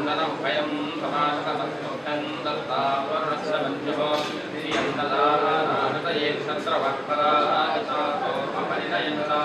ధనం భయం సమాశతమస్తోక్తం దత్తాపరస్రవంజో శ్రీయంతదానారతయే సత్రవక్తరాజాతో అపరిణయంతా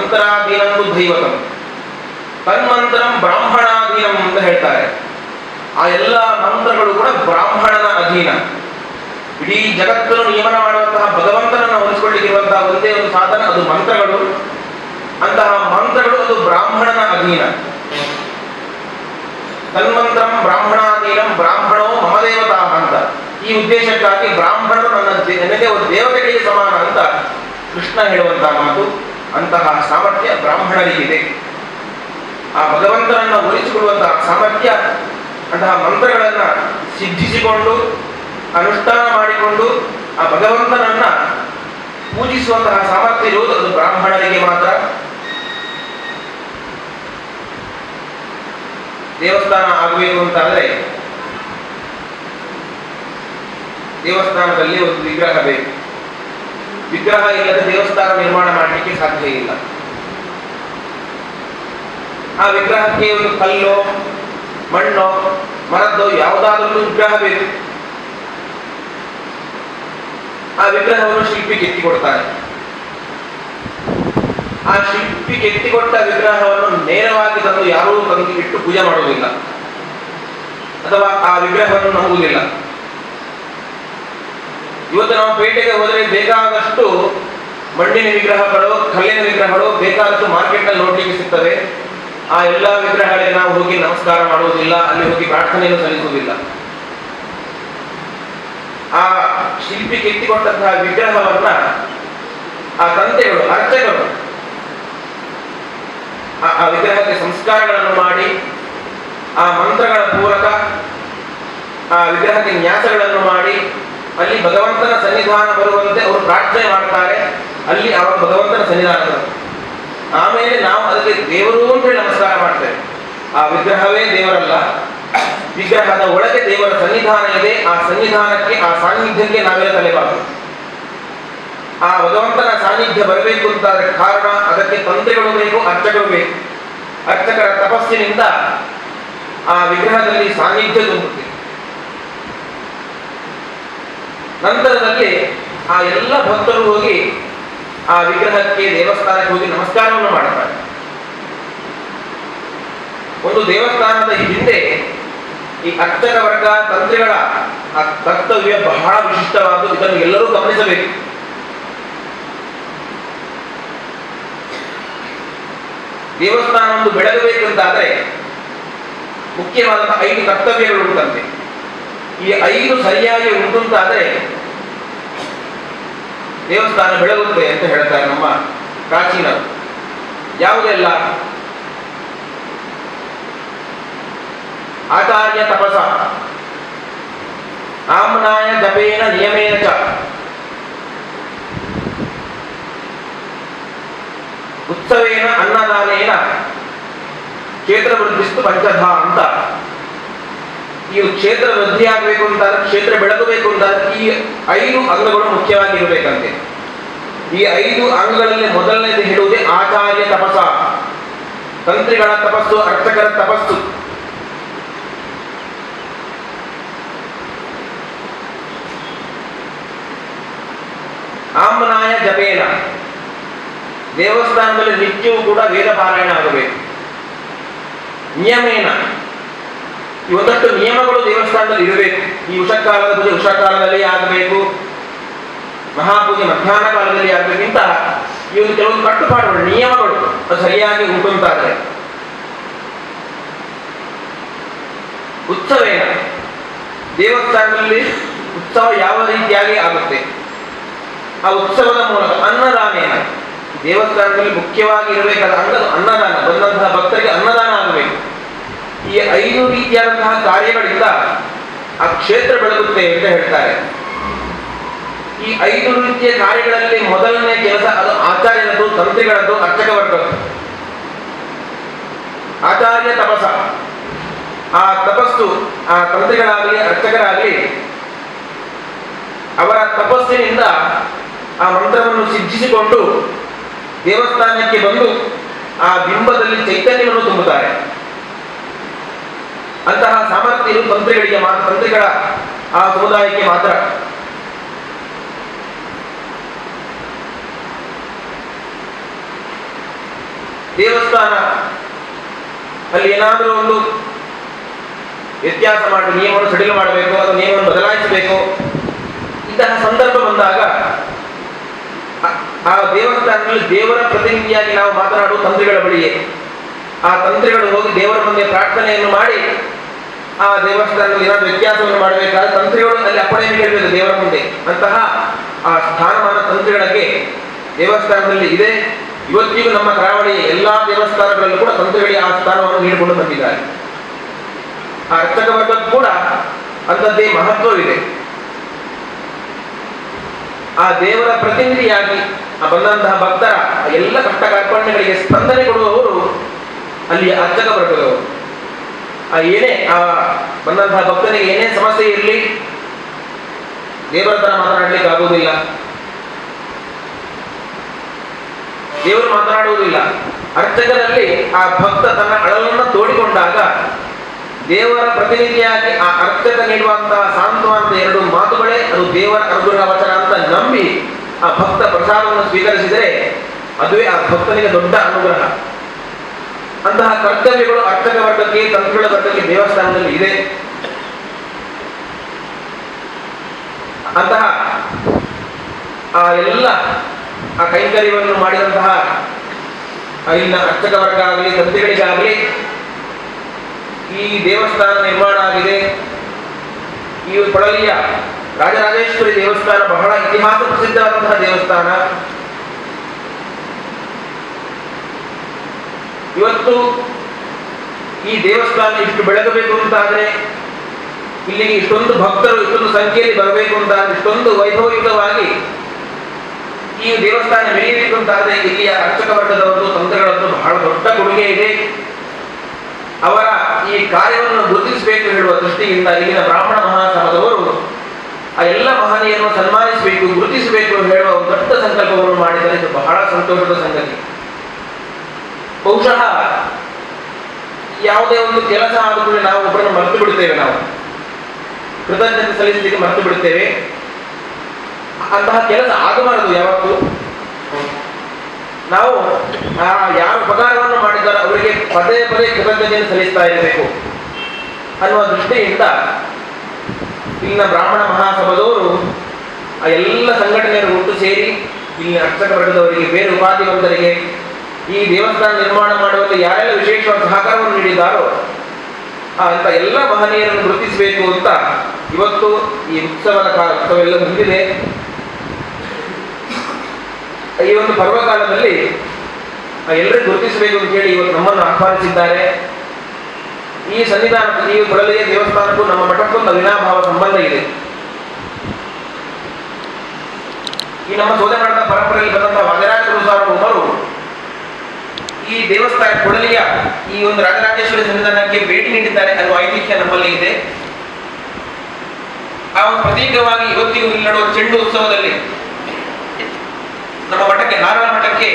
ಮಂತ್ರಾಧೀನಂದು ದೈವತಂ. ತನ್ಮಂತ್ರಂ ಬ್ರಾಹ್ಮಣಾಧೀನಂ ಅಂತ ಹೇಳ್ತಾರೆ. ಆ ಎಲ್ಲ ಮಂತ್ರಗಳು ಕೂಡ ಬ್ರಾಹ್ಮಣನ ಅಧೀನ. ಇಡೀ ಜಗತ್ತನ್ನು ನಿಯಮನ ಮಾಡುವಂತಹ ಭಗವಂತನನ್ನು ಹೋಲಿಸಿಕೊಳ್ಳಿಕ್ಕಿರುವಂತಹ ಒಂದೇ ಒಂದು ಸಾಧನ ಅದು ಮಂತ್ರಗಳು. ಅಂತಹ ಮಂತ್ರಗಳು ಅದು ಬ್ರಾಹ್ಮಣನ ಅಧೀನ. ತನ್ಮಂತ್ರಂ ಬ್ರಾಹ್ಮಣಾಧೀನಂ ಬ್ರಾಹ್ಮಣೋ ಮಮದೇವತಾ ಅಂತ. ಈ ಉದ್ದೇಶಕ್ಕಾಗಿ ಬ್ರಾಹ್ಮಣರು ನನ್ನ ನನಗೆ ಒಂದು ದೇವತೆಗಳಿಗೆ ಸಮಾನ ಅಂತ ಕೃಷ್ಣ ಹೇಳುವಂತಹ ಮಾತು. ಅಂತಹ ಸಾಮರ್ಥ್ಯ ಇದೆ. ಆ ಭಗವಂತನನ್ನ ಹೋಲಿಸಿಕೊಳ್ಳುವಂತಹ ಸಾಮರ್ಥ್ಯ, ಅಂತಹ ಮಂತ್ರಗಳನ್ನ ಸಿದ್ಧಿಸಿಕೊಂಡು, ಅನುಷ್ಠಾನ ಮಾಡಿಕೊಂಡು, ಆ ಭಗವಂತನನ್ನ ಪೂಜಿಸುವಂತಹ ಸಾಮರ್ಥ್ಯ ಇರುವುದು ಅದು ಬ್ರಾಹ್ಮಣರಿಗೆ ಮಾತ್ರ. ದೇವಸ್ಥಾನ ಆಗಬೇಕು ಅಂತಾದ್ರೆ ದೇವಸ್ಥಾನದಲ್ಲಿ ಒಂದು ವಿಗ್ರಹ ಬೇಕು. ವಿಗ್ರಹ ಇಲ್ಲದೆ ದೇವಸ್ಥಾನ ನಿರ್ಮಾಣ ಮಾಡಲಿಕ್ಕೆ ಸಾಧ್ಯ ಇಲ್ಲ. ಆ ವಿಗ್ರಹಕ್ಕೆ ಒಂದು ಕಲ್ಲು, ಮಣ್ಣು, ಮರದ್ದು ಯಾವುದಾದ್ರೂ ವಿಗ್ರಹ ಬೇಕು. ಆ ವಿಗ್ರಹವನ್ನು ಶಿಲ್ಪಿ ಕೆತ್ತಿಕೊಡ್ತಾನೆ ಆ ಶಿಲ್ಪಿ ಕೆತ್ತಿಕೊಟ್ಟ ವಿಗ್ರಹವನ್ನು ನೇರವಾಗಿ ತಂದು ಯಾರೂ ತಂದು ಇಟ್ಟು ಪೂಜೆ ಮಾಡುವುದಿಲ್ಲ ಅಥವಾ ಆ ವಿಗ್ರಹವನ್ನು ನಂಬುವುದಿಲ್ಲ. ಇವತ್ತು ನಾವು ಪೇಟೆಗೆ ಹೋದರೆ ಬೇಕಾದಷ್ಟು ಮಣ್ಣಿನ ವಿಗ್ರಹಗಳು ಕಲ್ಲಿನ ವಿಗ್ರಹಗಳು ಬೇಕಾದಷ್ಟು ಮಾರ್ಕೆಟ್ನಲ್ಲಿ ನೋಡ್ಲಿಕ್ಕೆ ಸಿಗ್ತವೆ. ಆ ಎಲ್ಲ ವಿಗ್ರಹಗಳಿಗೆ ನಾವು ಹೋಗಿ ನಮಸ್ಕಾರ ಮಾಡುವುದಿಲ್ಲ, ಅಲ್ಲಿ ಹೋಗಿ ಪ್ರಾರ್ಥನೆಯನ್ನು ಸಲ್ಲಿಸುವುದಿಲ್ಲ. ಆ ಶಿಲ್ಪಿ ಕೆತ್ತಿಕೊಟ್ಟಂತಹ ವಿಗ್ರಹವನ್ನ ಆ ತಂತೆಗಳು ಅರ್ಚಕರು ಆ- ಆ ವಿಗ್ರಹಕ್ಕೆ ಸಂಸ್ಕಾರಗಳನ್ನು ಮಾಡಿ, ಆ ಮಂತ್ರಗಳ ಪೂರಕ, ಆ ವಿಗ್ರಹಕ್ಕೆ ನ್ಯಾಸಗಳನ್ನು ಮಾಡಿ ಅಲ್ಲಿ ಭಗವಂತನ ಸನ್ನಿಧಾನ ಬರುವಂತೆ ಅವರು ಪ್ರಾರ್ಥನೆ ಮಾಡ್ತಾರೆ. ಅಲ್ಲಿ ಅವಾಗ ಭಗವಂತನ ಸನ್ನಿಧಾನ ಆಮೇಲೆ ನಾವು ಅದಕ್ಕೆ ದೇವರು ಅಂತ ನಮಸ್ಕಾರ ಮಾಡ್ತೇವೆ. ಆ ವಿಗ್ರಹವೇ ದೇವರಲ್ಲ. ವಿಗ್ರಹದ ಒಳಗೆ ದೇವರ ಸನ್ನಿಧಾನ ಇದೆ. ಆ ಸನ್ನಿಧಾನಕ್ಕೆ, ಆ ಸಾನ್ನಿಧ್ಯಕ್ಕೆ ನಾವೆಲ್ಲ ತಲೆಬಾರದು ಆ ಭಗವಂತನ ಸಾನ್ನಿಧ್ಯ ಬರಬೇಕು ಅಂತ ಕಾರಣ ಅದಕ್ಕೆ ತಂತ್ರಗಳು ಬೇಕು ಅರ್ಚಕರು ಬೇಕು. ಅರ್ಚಕರ ತಪಸ್ಸಿನಿಂದ ಆ ವಿಗ್ರಹದಲ್ಲಿ ಸಾನ್ನಿಧ್ಯ ತುಂಬುತ್ತೆ. ನಂತರದಲ್ಲಿ ಆ ಎಲ್ಲ ಭಕ್ತರು ಹೋಗಿ ಆ ವಿಗ್ರಹಕ್ಕೆ ದೇವಸ್ಥಾನಕ್ಕೆ ಹೋಗಿ ನಮಸ್ಕಾರವನ್ನು ಮಾಡುತ್ತಾರೆ. ಒಂದು ದೇವಸ್ಥಾನದ ಹಿಂದೆ ಈ ಅರ್ಚಕ ವರ್ಗ ತಂತ್ರಿಗಳ ಆ ಕರ್ತವ್ಯ ಬಹಳ ವಿಶಿಷ್ಟವಾದ ಇದನ್ನು ಎಲ್ಲರೂ ಗಮನಿಸಬೇಕು. ದೇವಸ್ಥಾನ ಒಂದು ಬೆಳಗಬೇಕಂತಾದ್ರೆ ಮುಖ್ಯವಾದಂತಹ ಐದು ಕರ್ತವ್ಯಗಳು ಉಂಟಂತೆ. ಈ ಐದು ಸರಿಯಾಗಿ ಉಂಟುಂತಾದ್ರೆ ದೇವಸ್ಥಾನ ಬೆಳಗುತ್ತೆ ಅಂತ ಹೇಳ್ತಾರೆ ನಮ್ಮ ಪ್ರಾಚೀನರು. ಯಾವುದೆಲ್ಲ ಆಚಾರ್ಯ ತಪಸ. ಆಮ್ನಾಯ ಜಪೇನ ನಿಯಮೇನ ಚ. ಉತ್ಸವೇನ ಅನ್ನದಾನೇನ. ಕ್ಷೇತ್ರ ವೃದ್ಧಿಸ್ತು ಪಂಚಧ ಅಂತ. ಈ ಕ್ಷೇತ್ರ ವೃದ್ಧಿ ಆಗಬೇಕು ಅಂತ ಕ್ಷೇತ್ರ ಬೆಳಗಬೇಕು ಅಂತ ಈ ಐದು ಅಂಗಗಳು ಮುಖ್ಯವಾಗಿ ಇರಬೇಕಂತೆ ಈ ಐದು ಅಂಗಗಳಲ್ಲಿ ಮೊದಲನೇದು ಹೇಳುವುದೇ ಆಚಾರ್ಯ ತಪಸ ತಂತ್ರಿಗಳ ತಪಸ್ಸು, ಅರ್ಥಕರ ತಪಸ್ಸು. ಆಮ್ನಾಯ ಜಪೇನ. ದೇವಸ್ಥಾನದಲ್ಲಿ ನಿತ್ಯವೂ ಕೂಡ ವೇದ ಪಾರಾಯಣ ಆಗಬೇಕು. ನಿಯಮೇನ. ಒಂದಷ್ಟು ನಿಯಮಗಳು ದೇವಸ್ಥಾನದಲ್ಲಿ ಇರಬೇಕು. ಈ ಉಷಕಾಲದ ಪೂಜೆ ಉಷಕಾಲದಲ್ಲಿ ಆಗಬೇಕು. ಮಹಾಪೂಜೆ ಮಧ್ಯಾಹ್ನ ಕಾಲದಲ್ಲಿ ಆಗಬೇಕು ಇಂತಹ ಈ ಒಂದು ಕೆಲವೊಂದು ಕಟ್ಟುಪಾಡುಗಳು, ನಿಯಮಗಳು ಸರಿಯಾಗಿ ಉಂಟುಂಟಾದರೆ ಉತ್ಸವೇನ ದೇವಸ್ಥಾನದಲ್ಲಿ ಉತ್ಸವ ಯಾವ ರೀತಿಯಾಗಿ ಆಗುತ್ತೆ? ಆ ಉತ್ಸವದ ಮೂಲಕ ಅನ್ನದಾನೇನ ದೇವಸ್ಥಾನದಲ್ಲಿ ಮುಖ್ಯವಾಗಿ ಇರಬೇಕಾದ ಅನ್ನ ಅನ್ನದಾನ, ಬಂದಂತಹ ಭಕ್ತರಿಗೆ ಅನ್ನದಾನ ಈ ಐದು ರೀತಿಯಾದಂತಹ ಕಾರ್ಯಗಳಿಂದ ಆ ಕ್ಷೇತ್ರ ಬೆಳಗುತ್ತೆ ಅಂತ ಹೇಳ್ತಾರೆ. ಈ ಐದು ರೀತಿಯ ಕಾರ್ಯಗಳಲ್ಲಿ ಮೊದಲನೇ ಕೆಲಸ ಅದು ಆಚಾರ್ಯರದ್ದು, ತಂತ್ರಿಗಳದ್ದು ಅರ್ಚಕ ವರ್ಗದ್ದು ಆಚಾರ್ಯ ತಪಸ. ಆ ತಪಸ್ಸು ಆ ತಂತ್ರಿಗಳಾಗಲಿ, ಅರ್ಚಕರಾಗಲಿ, ಅವರ ತಪಸ್ಸಿನಿಂದ ಆ ಮಂತ್ರವನ್ನು ಸಿದ್ಧಿಸಿಕೊಂಡು ದೇವಸ್ಥಾನಕ್ಕೆ ಬಂದು ಆ ಬಿಂಬದಲ್ಲಿ ಚೈತನ್ಯವನ್ನು ತುಂಬುತ್ತಾರೆ. ಅಂತಹ ಸಾಮರ್ಥ್ಯ ತಂತ್ರಿಗಳಿಗೆ ಮಾತ್ರ ತಂತ್ರಿಗಳ ಆ ಸಮುದಾಯಕ್ಕೆ ಮಾತ್ರ. ದೇವಸ್ಥಾನ, ಅಲ್ಲಿ ಏನಾದರೂ ಒಂದು ವ್ಯತ್ಯಾಸ ಮಾಡಿ, ನಿಯಮವನ್ನು ಸಡಿಲು ಮಾಡಬೇಕು, ಅಥವಾ ನಿಯಮವನ್ನು ಬದಲಾಯಿಸಬೇಕು, ಇಂತಹ ಸಂದರ್ಭ ಬಂದಾಗ ಆ ದೇವಸ್ಥಾನದಲ್ಲಿ ದೇವರ ಪ್ರತಿನಿಧಿಯಾಗಿ ನಾವು ಮಾತನಾಡುವ ತಂತ್ರಿಗಳ ಬಳಿಯೇ. ಆ ತಂತ್ರಿಗಳು ಹೋಗಿ ದೇವರ ಮುಂದೆ ಪ್ರಾರ್ಥನೆಯನ್ನು ಮಾಡಿ, ಆ ದೇವಸ್ಥಾನದಲ್ಲಿ ಏನಾದ್ರು ವ್ಯತ್ಯಾಸವನ್ನು ಮಾಡಬೇಕಾದ್ರೆ ತಂತ್ರಿಗಳು ಅಲ್ಲಿ ಅಪ್ಪಣೆಯನ್ನು ಕೇಳಬೇಕು ದೇವರ ಮುಂದೆ. ಅಂತಹ ಆ ಸ್ಥಾನಮಾನ ತಂತ್ರಿಗಳಿಗೆ ದೇವಸ್ಥಾನದಲ್ಲಿ ಇದೆ. ಇವತ್ತಿಗೂ ನಮ್ಮ ಕರಾವಳಿ ಎಲ್ಲಾ ದೇವಸ್ಥಾನಗಳಲ್ಲೂ ಕೂಡ ತಂತ್ರಿಗಳಿಗೆ ಆ ಸ್ಥಾನವನ್ನು ನೀಡಿಕೊಂಡು ಬಂದಿದ್ದಾರೆ. ಆ ಅರ್ಚಕ ಕೂಡ ಅಂಥದ್ದೇ ಮಹತ್ವವಿದೆ. ಆ ದೇವರ ಪ್ರತಿನಿಧಿಯಾಗಿ ಬಂದಂತಹ ಭಕ್ತರ ಎಲ್ಲ ಕಷ್ಟ ಕಾರ್ಪಣ್ಯಗಳಿಗೆ ಸ್ಪಂದನೆ ಕೊಡುವವರು ಅಲ್ಲಿ ಅರ್ಚಕ ಬರಬೇಕು ಆ ಏನೇ, ಆ ಬಂದಂತಹ ಭಕ್ತನಿಗೆ ಏನೇ ಸಮಸ್ಯೆ ಇರಲಿ, ದೇವರ ತರ ಮಾತನಾಡ್ಲಿಕ್ಕೆ ಆಗುವುದಿಲ್ಲ. ದೇವರು ಮಾತನಾಡುವುದಿಲ್ಲ. ಅರ್ಚಕರಲ್ಲಿ ಆ ಭಕ್ತ ತನ್ನ ಅಳಲನ್ನು ತೋಡಿಕೊಂಡಾಗ ದೇವರ ಪ್ರತಿನಿಧಿಯಾಗಿ ಆ ಅರ್ಚಕ ನೀಡುವಂತಹ ಸಾಂತ್ವಾಂತ ಎರಡು ಮಾತುಗಳೇ, ಅದು ದೇವರ ಅನುಗ್ರಹ ವಚನ ಅಂತ ನಂಬಿ ಆ ಭಕ್ತ ಪ್ರಸಾದವನ್ನು ಸ್ವೀಕರಿಸಿದರೆ, ಅದುವೇ ಆ ಭಕ್ತನಿಗೆ ದೊಡ್ಡ ಅನುಗ್ರಹ. ಅಂತಹ ಕರ್ತವ್ಯಗಳು ಅರ್ಥಕ ವರ್ಗಕ್ಕೆ ತಂತ್ರಗಳ ವರ್ಗಕ್ಕೆ ದೇವಸ್ಥಾನದಲ್ಲಿ ಇದೆ. ಅಂತಹ ಆ ಎಲ್ಲ ಆ ಕೈಂಕರ್ಯವನ್ನು ಮಾಡಿದಂತಹ ಇಲ್ಲಿನ ಅರ್ಚಕ ವರ್ಗ ಆಗಲಿ, ಈ ದೇವಸ್ಥಾನ ನಿರ್ಮಾಣ ಆಗಿದೆ. ಈ ಕೊಳಲಿಯ ರಾಜರಾಜೇಶ್ವರಿ ದೇವಸ್ಥಾನ ಬಹಳ ಇತಿಹಾಸ ಪ್ರಸಿದ್ಧವಾದಂತಹ ದೇವಸ್ಥಾನ. ಇವತ್ತು ಈ ದೇವಸ್ಥಾನ ಇಷ್ಟು ಬೆಳಗಬೇಕು ಅಂತಾದ್ರೆ ಇಲ್ಲಿಗೆ ಇಷ್ಟೊಂದು ಭಕ್ತರು, ಇಷ್ಟೊಂದು ಸಂಖ್ಯೆಯಲ್ಲಿ ಬರಬೇಕು ಅಂತ ಇಷ್ಟೊಂದು ವೈಭವಯುತವಾಗಿ ಈ ದೇವಸ್ಥಾನ ಬೆಳೆಯಬೇಕು ಅಂತಾದ್ರೆ ಇಲ್ಲಿಯ ಅರ್ಚಕ ವರ್ಗದವರು ತಂತ್ರಗಳದ್ದು ಬಹಳ ದೊಡ್ಡ ಕೊಡುಗೆ ಇದೆ. ಅವರ ಈ ಕಾರ್ಯವನ್ನು ಗುರುತಿಸಬೇಕು ಹೇಳುವ ದೃಷ್ಟಿಯಿಂದ ಇಲ್ಲಿನ ಬ್ರಾಹ್ಮಣ ಮಹಾಸಭದವರು ಆ ಎಲ್ಲ ಮಹನೀಯರನ್ನು ಸನ್ಮಾನಿಸಬೇಕು, ಗುರುತಿಸಬೇಕು ಹೇಳುವ ದೊಡ್ಡ ಸಂಕಲ್ಪವನ್ನು ಮಾಡಿದರೆ ಇದು ಬಹಳ ಸಂತೋಷದ ಸಂಗತಿ. ಬಹುಶಃ ಯಾವುದೇ ಒಂದು ಕೆಲಸ ಆದ ನಾವು ಒಬ್ಬರನ್ನು ಮರೆತು ಬಿಡುತ್ತೇವೆ ನಾವು. ಕೃತಜ್ಞತೆ ಸಲ್ಲಿಸಲಿಕ್ಕೆ ಮರೆತು ಬಿಡುತ್ತೇವೆ. ಅಂತಹ ಕೆಲಸ ಆಗಬಾರದು ಯಾವತ್ತು. ನಾವು, ಆ ಯಾರು ಉಪಕಾರವನ್ನು ಮಾಡಿದ್ದಾರೆ ಅವರಿಗೆ ಪದೇ ಪದೇ ಕೃತಜ್ಞತೆಯನ್ನು ಸಲ್ಲಿಸ್ತಾ ಇರಬೇಕು. ಅನ್ನುವ ದೃಷ್ಟಿಯಿಂದ ಇಲ್ಲಿನ ಬ್ರಾಹ್ಮಣ ಮಹಾಸಭದವರು ಆ ಎಲ್ಲ ಸಂಘಟನೆಯನ್ನು ಒಟ್ಟು ಸೇರಿ ಇಲ್ಲಿನ ಅರ್ಚಕ ವರ್ಗದವರಿಗೆ, ಬೇರೆ ಉಪಾಧಿವಂತರಿಗೆ ಈ ದೇವಸ್ಥಾನ ನಿರ್ಮಾಣ ಮಾಡುವಲ್ಲಿ ಯಾರೆಲ್ಲ ವಿಶೇಷವಾದ ಸಹಕಾರವನ್ನು ನೀಡಿದಾರೋ ಆ ಅಂತ ಎಲ್ಲ ಮಹನೀಯರನ್ನು ಗುರುತಿಸಬೇಕು ಅಂತ ಇವತ್ತು ಈ ಉತ್ಸವದ ಉತ್ಸವೆಲ್ಲ ಮುಗಿದಿದೆ. ಈ ಒಂದು ಪರ್ವಕಾಲದಲ್ಲಿ ಎಲ್ಲರೂ ಗುರುತಿಸಬೇಕು ಅಂತ ಹೇಳಿ ಇವತ್ತು ನಮ್ಮನ್ನು ಆಹ್ವಾನಿಸಿದ್ದಾರೆ. ಈ ಸನ್ನಿಧಾನ, ಈ ಕೊಡಲಿಯ ದೇವಸ್ಥಾನಕ್ಕೂ ನಮ್ಮ ಮಠಕ್ಕೊಂದು ಅವಿನಾಭಾವ ಸಂಬಂಧ ಇದೆ. ಈ ನಮ್ಮ ಸೋದರನಾಡ ಪರಂಪರೆಯಲ್ಲಿ ಬಂದಂತಹ ವಾದರಾಜ ಗುರುಸಾರ್ವಭೌಮರು ಈ ದೇವಸ್ಥಾನ ಕೊಡಲಿಯ ಈ ಒಂದು ರಾಜರಾಜೇಶ್ವರಿ ಸನ್ನಿಧಾನಕ್ಕೆ ಭೇಟಿ ನೀಡಿದ್ದಾರೆ ಅನ್ನುವ ಐತಿಹ್ಯ ನಮ್ಮಲ್ಲಿ ಇದೆ. ಆ ಒಂದು ಪ್ರತೀಕವಾಗಿ ಇವತ್ತಿಗೂ ಇಲ್ಲಿ ನಡೆಯುವ ಚೆಂಡು ಉತ್ಸವದಲ್ಲಿ ನಮ್ಮ ಮಠಕ್ಕೆ, ನಾರಾಯಣ ಮಠಕ್ಕೆ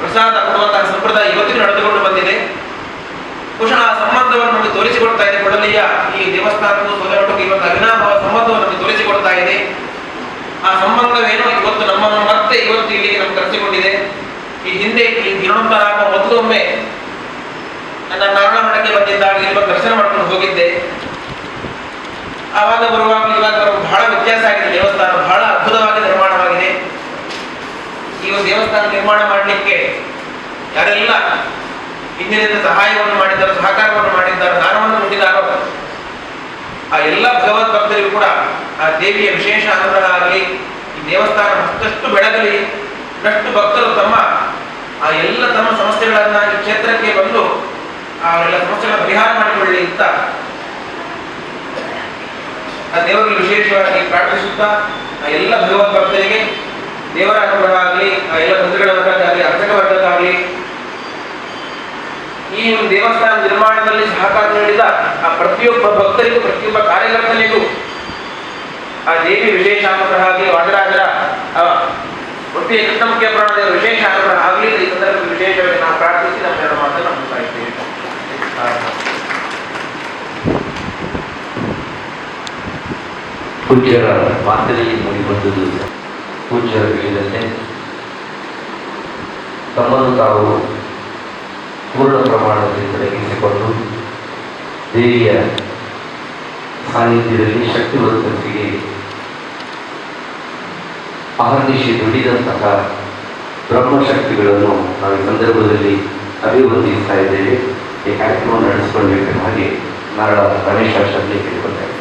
ಪ್ರಸಾದ ಕೊಡುವಂತಹ ಸಂಪ್ರದಾಯ ಇವತ್ತಿಗೂ ನಡೆದುಕೊಂಡು ಬಂದಿದೆ. ಬಹುಶಃ ಆ ಸಂಬಂಧವನ್ನು ನಮಗೆ ತೋರಿಸಿಕೊಡ್ತಾ ಇದೆ ಕೊಡಲಿಯ ಈ ದೇವಸ್ಥಾನಕ್ಕೂ ಸೋದರಮಠಕ್ಕೂ ಇವತ್ತು ಅವಿನಾಭಾವ ಸಂಬಂಧವನ್ನು ನಮಗೆ ತೋರಿಸಿಕೊಡ್ತಾ ಇದೆ. ಆ ಸಂಬಂಧವೇನು ಇವತ್ತು ನಮ್ಮನ್ನು ಮತ್ತೆ ಇವತ್ತು ಇಲ್ಲಿಗೆ ನಮ್ಗೆ ಕರೆಸಿಕೊಂಡಿದೆ. ಈ ಹಿಂದೆ ಈ ಗಿರಣೋತ್ತರ ಮೊದಲೊಮ್ಮೆ ನನ್ನ ನಾರಾಯಣ ಮಠಕ್ಕೆ ಬಂದಿದ್ದಾಗ ಇಲ್ಲಿ ದರ್ಶನ ಮಾಡ್ಕೊಂಡು ಹೋಗಿದ್ದೆ. ಆವಾಗ ಬರುವಾಗ ಇವಾಗ ಬಹಳ ವ್ಯತ್ಯಾಸ ಆಗಿದೆ. ದೇವಸ್ಥಾನ ಬಹಳ ಅದ್ಭುತವಾಗಿ ನಿರ್ಮಾಣವಾಗಿದೆ. ಈ ಒಂದು ದೇವಸ್ಥಾನ ನಿರ್ಮಾಣ ಮಾಡಲಿಕ್ಕೆ ಯಾರೆಲ್ಲ ಹಿಂದಿನಿಂದ ಸಹಾಯವನ್ನು ಮಾಡಿದ್ದಾರೆ, ಸಹಕಾರವನ್ನು ಮಾಡಿದ್ದಾರೆ, ದಾನವನ್ನು ಕೊಟ್ಟಿದ್ದಾರೋ, ಆ ಎಲ್ಲ ಭಗವದ್ ಭಕ್ತರಿಗೂ ಕೂಡ ಆ ದೇವಿಯ ವಿಶೇಷ ಅನುಗ್ರಹ ಆಗಲಿ ಈ ದೇವಸ್ಥಾನ ಮತ್ತಷ್ಟು ಬೆಳಗಲಿ ಇನ್ನಷ್ಟು ಭಕ್ತರು ತಮ್ಮ ಆ ಎಲ್ಲ ತಮ್ಮ ಸಮಸ್ಯೆಗಳನ್ನ ಈ ಕ್ಷೇತ್ರಕ್ಕೆ ಬಂದು ಆ ಎಲ್ಲ ಸಮಸ್ಯೆಗಳ ಪರಿಹಾರ ಮಾಡಿಕೊಳ್ಳಿ ಅಂತ ಆ ದೇವರಲ್ಲಿ ವಿಶೇಷವಾಗಿ ಪ್ರಾರ್ಥಿಸುತ್ತಾ ಆ ಎಲ್ಲ ಭಗವದ್ ಭಕ್ತರಿಗೆ ದೇವರ ಅನುಗ್ರಹ ಆಗಲಿ, ಆ ಎಲ್ಲ ಬಂಧುಗಳ ವರ್ಗಕ್ಕಾಗಲಿ ಅರ್ಚಕ ವರ್ಗಕ್ಕಾಗಲಿ ಈ ಒಂದು ದೇವಸ್ಥಾನ ನಿರ್ಮಾಣದಲ್ಲಿ ಸಹಕಾರ ನೀಡಿದ ಆ ಪ್ರತಿಯೊಬ್ಬ ಭಕ್ತರಿಗೂ, ಪ್ರತಿಯೊಬ್ಬ ಕಾರ್ಯಕರ್ತನಿಗೂ ಆ ದೇವಿ ವಿಶೇಷ ಅನುಗ್ರಹ ಆಗಲಿ ವಾದರಾಜರ ಒಟ್ಟಿಗೆ ಕೃಷ್ಣಮುಖ್ಯ ಪುರಾಣದ ವಿಶೇಷ ಅನುಗ್ರಹ ಆಗಲಿ, ಈ ಸಂದರ್ಭದಲ್ಲಿ ವಿಶೇಷವಾಗಿ ನಾವು ಪ್ರಾರ್ಥಿಸಿ ನಮ್ಮ ಎರಡು ಮುಗಿಸ್ತಾ ಇದ್ದೇವೆ. ಪೂಜ್ಯರ ಮೂಡಿ ಬಂದದ್ದು ಪೂಜ್ಯರು ಹೇಳಿದಂತೆ ತಮ್ಮನ್ನು ತಾವು ಪೂರ್ಣ ಪ್ರಮಾಣದಲ್ಲಿ ತೊಡಗಿಸಿಕೊಂಡು ದೇವಿಯ ಸಾನ್ನಿಧ್ಯದಲ್ಲಿ ಶಕ್ತಿವಂತರಿಗೆ ಅಹರ್ನಿಶಿ ದುಡಿದಂತಹ ಬ್ರಹ್ಮಶಕ್ತಿಗಳನ್ನು ನಾವು ಈ ಸಂದರ್ಭದಲ್ಲಿ ಅಭಿವೃದ್ಧಿಸ್ತಾ ಇದ್ದೇವೆ. ಈ ಕಾರ್ಯಕ್ರಮ ಹಾಗೆ ನಾರಾಯಣ ರಮೇಶ್ ಆಚಾರ್ಯ ಕೇಳಿಕೊಳ್ತೇವೆ